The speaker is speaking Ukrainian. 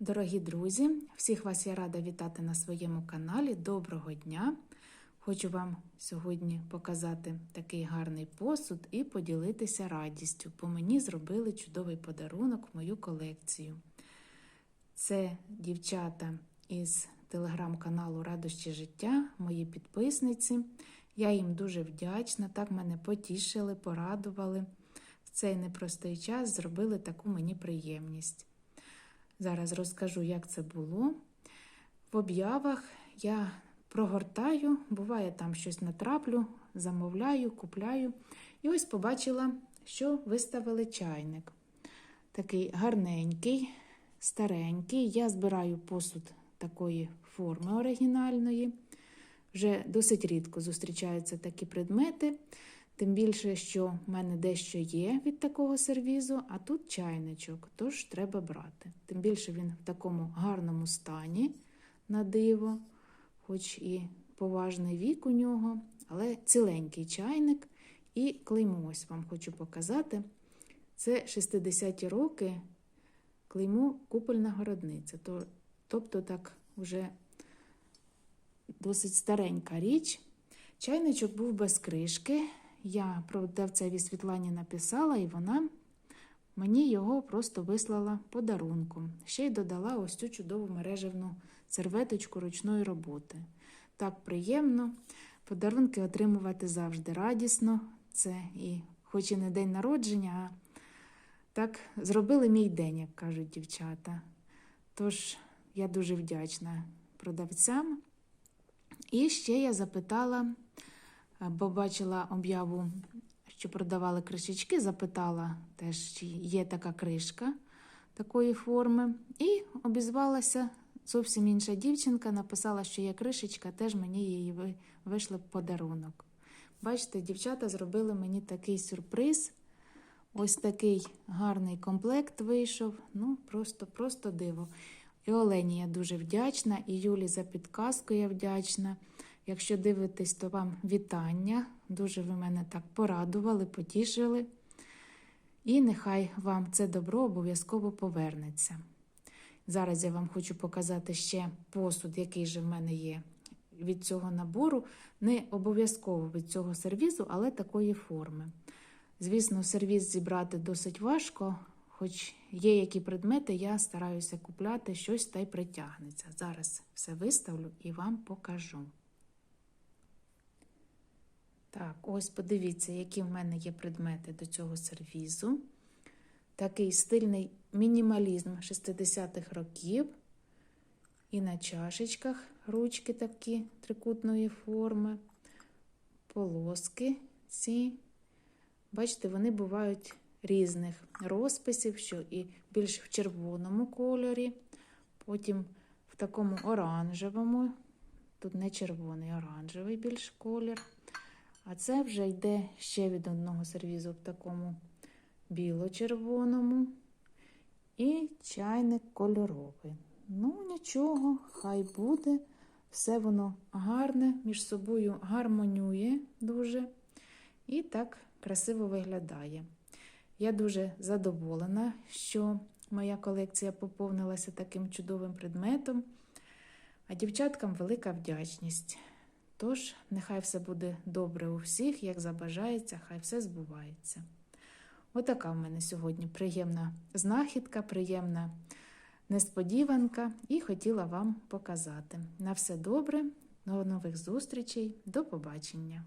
Дорогі друзі, всіх вас я рада вітати на своєму каналі. Доброго дня! Хочу вам сьогодні показати такий гарний посуд і поділитися радістю, бо мені зробили чудовий подарунок в мою колекцію. Це дівчата із телеграм-каналу Радощі життя, мої підписниці. Я їм дуже вдячна, так мене потішили, порадували. В цей непростий час зробили таку мені приємність. Зараз розкажу, як це було. В об'явах я прогортаю, буває, там щось натраплю, замовляю, купляю. І ось побачила, що виставили чайник. Такий гарненький, старенький. Я збираю посуд такої форми оригінальної. Вже досить рідко зустрічаються такі предмети. Тим більше, що в мене дещо є від такого сервізу, а тут чайничок, тож треба брати. Тим більше він в такому гарному стані на диво, хоч і поважний вік у нього, але ціленький чайник. І клеймо ось вам хочу показати. Це 60-ті роки клеймо купольна городниця. Тобто так вже досить старенька річ. Чайничок був без кришки. Я продавцеві Світлані написала, і вона мені його просто вислала подарунком. Ще й додала ось цю чудову мережевну серветочку ручної роботи. Так приємно. Подарунки отримувати завжди радісно. Це і хоч і не день народження, а так зробили мій день, як кажуть дівчата. Тож я дуже вдячна продавцям. І ще я запитала бо бачила об'яву, що продавали кришечки, запитала теж, чи є така кришка такої форми. І обізвалася зовсім інша дівчинка, написала, що є кришечка, теж мені її вийшли в подарунок. Бачите, дівчата зробили мені такий сюрприз. Ось такий гарний комплект вийшов. Ну, просто, просто диво. І Олені я дуже вдячна, і Юлі за підказку я вдячна. Якщо дивитесь, то вам вітання. Дуже ви мене так порадували, потішили. І нехай вам це добро обов'язково повернеться. Зараз я вам хочу показати ще посуд, який же в мене є від цього набору. Не обов'язково від цього сервізу, але такої форми. Звісно, сервіз зібрати досить важко, хоч є які предмети, я стараюся купляти щось та й притягнеться. Зараз все виставлю і вам покажу. Так, ось подивіться, які в мене є предмети до цього сервізу. Такий стильний мінімалізм 60-х років. І на чашечках ручки такі трикутної форми, полоски ці. Бачите, вони бувають різних розписів, що і більш в червоному кольорі, потім в такому оранжевому, тут не червоний, оранжевий більш колір. А це вже йде ще від одного сервізу в такому біло-червоному. І чайник кольоровий. Ну, нічого, хай буде. Все воно гарне, між собою гармонює дуже. І так красиво виглядає. Я дуже задоволена, що моя колекція поповнилася таким чудовим предметом. А дівчаткам велика вдячність. Тож, нехай все буде добре у всіх, як забажається, хай все збувається. Отака в мене сьогодні приємна знахідка, приємна несподіванка, і хотіла вам показати. На все добре, до нових зустрічей, до побачення!